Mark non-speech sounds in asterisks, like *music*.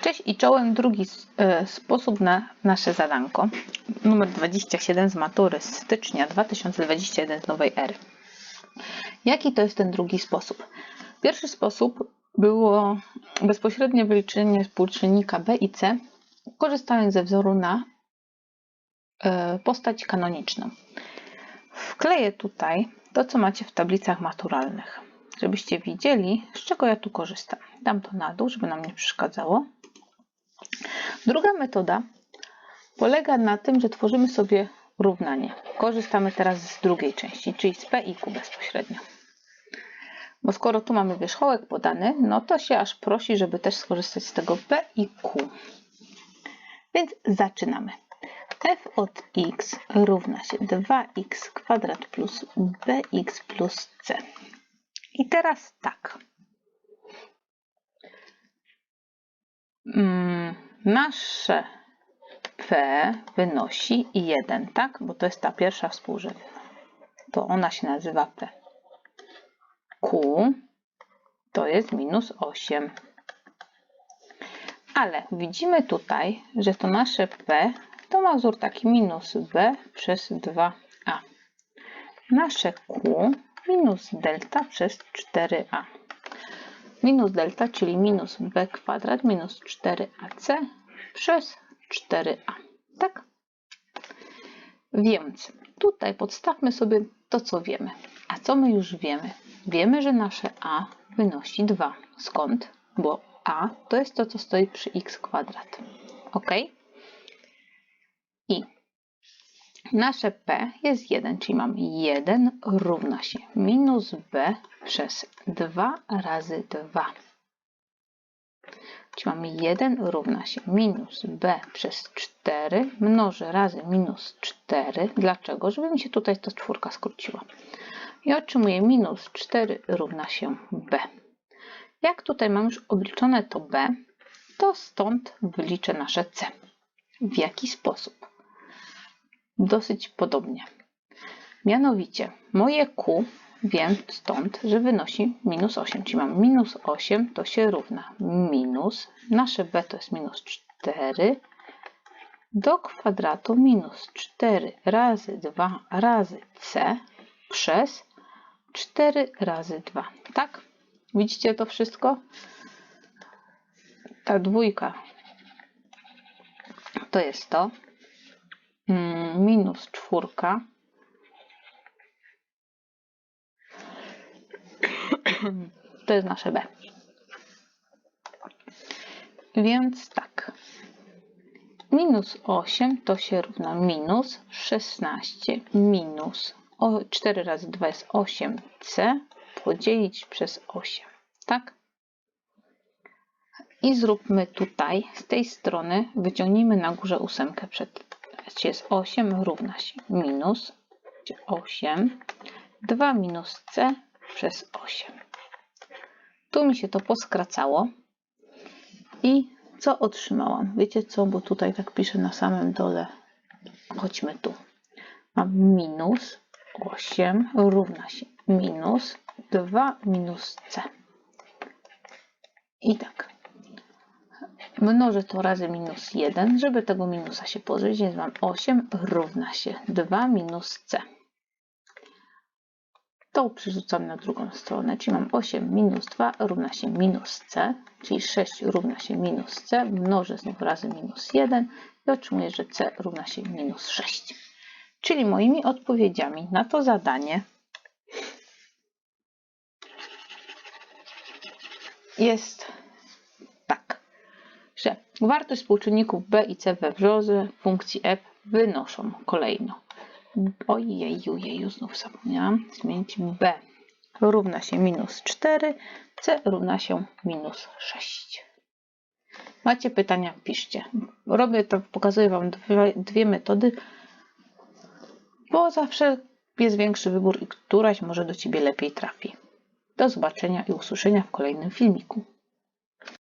Cześć i czołem. Drugi e, sposób na nasze zadanko. Numer 27 z matury z stycznia 2021 z nowej ery. Jaki to jest ten drugi sposób? Pierwszy sposób było bezpośrednie wyliczenie współczynnika b i c, korzystając ze wzoru na e, postać kanoniczną. Wkleję tutaj to, co macie w tablicach maturalnych, żebyście widzieli, z czego ja tu korzystam. Dam to na dół, żeby nam nie przeszkadzało. Druga metoda polega na tym, że tworzymy sobie równanie. Korzystamy teraz z drugiej części, czyli z P i Q bezpośrednio. Bo skoro tu mamy wierzchołek podany, no to się aż prosi, żeby też skorzystać z tego P i Q. Więc zaczynamy. f od x równa się 2x kwadrat plus bx plus c. I teraz tak. Nasze P wynosi 1, tak? Bo to jest ta pierwsza współrzędna. To ona się nazywa P. Q to jest minus 8. Ale widzimy tutaj, że to nasze P to ma wzór taki minus B przez 2A. Nasze Q minus delta przez 4A minus delta, czyli minus b kwadrat minus 4ac przez 4a. Tak? Więc tutaj podstawmy sobie to, co wiemy. A co my już wiemy? Wiemy, że nasze a wynosi 2. Skąd? Bo a to jest to, co stoi przy x kwadrat. Ok? I nasze p jest 1, czyli mam 1 równa się minus b przez 2 razy 2. Czyli mamy 1 równa się minus b przez 4 mnożę razy minus 4. Dlaczego? Żeby mi się tutaj ta czwórka skróciła. I otrzymuję minus 4 równa się b. Jak tutaj mam już obliczone to b, to stąd wyliczę nasze c. W jaki sposób? Dosyć podobnie. Mianowicie moje q wiem stąd, że wynosi minus 8, czyli mam minus 8 to się równa minus, nasze b to jest minus 4 do kwadratu minus 4 razy 2 razy c przez 4 razy 2. Tak? Widzicie to wszystko? Ta dwójka to jest to. Mm, minus czwórka *clears throat* To jest nasze B. Więc tak. Minus 8 to się równa minus 16 minus 4 razy 2 jest 8c podzielić przez 8. Tak? I zróbmy tutaj, z tej strony, wyciągnijmy na górze ósemkę przed, jest 8 równa się minus 8, 2 minus c przez 8. Tu mi się to poskracało. I co otrzymałam? Wiecie co? Bo tutaj tak piszę na samym dole. Chodźmy tu. Mam minus 8 równa się minus 2 minus c. I tak. Mnożę to razy minus 1, żeby tego minusa się pozbyć, więc mam 8 równa się 2 minus c to przerzucam na drugą stronę, czyli mam 8 minus 2 równa się minus c, czyli 6 równa się minus c, mnożę znów razy minus 1 i otrzymuję, że c równa się minus 6. Czyli moimi odpowiedziami na to zadanie jest że wartość współczynników b i c we wzorze funkcji f wynoszą kolejno Ojeju, jeju, znów zapomniałam. Zmienić b równa się minus 4, c równa się minus 6. Macie pytania? Piszcie. Robię to, pokazuję Wam dwie, dwie metody, bo zawsze jest większy wybór i któraś może do Ciebie lepiej trafi. Do zobaczenia i usłyszenia w kolejnym filmiku.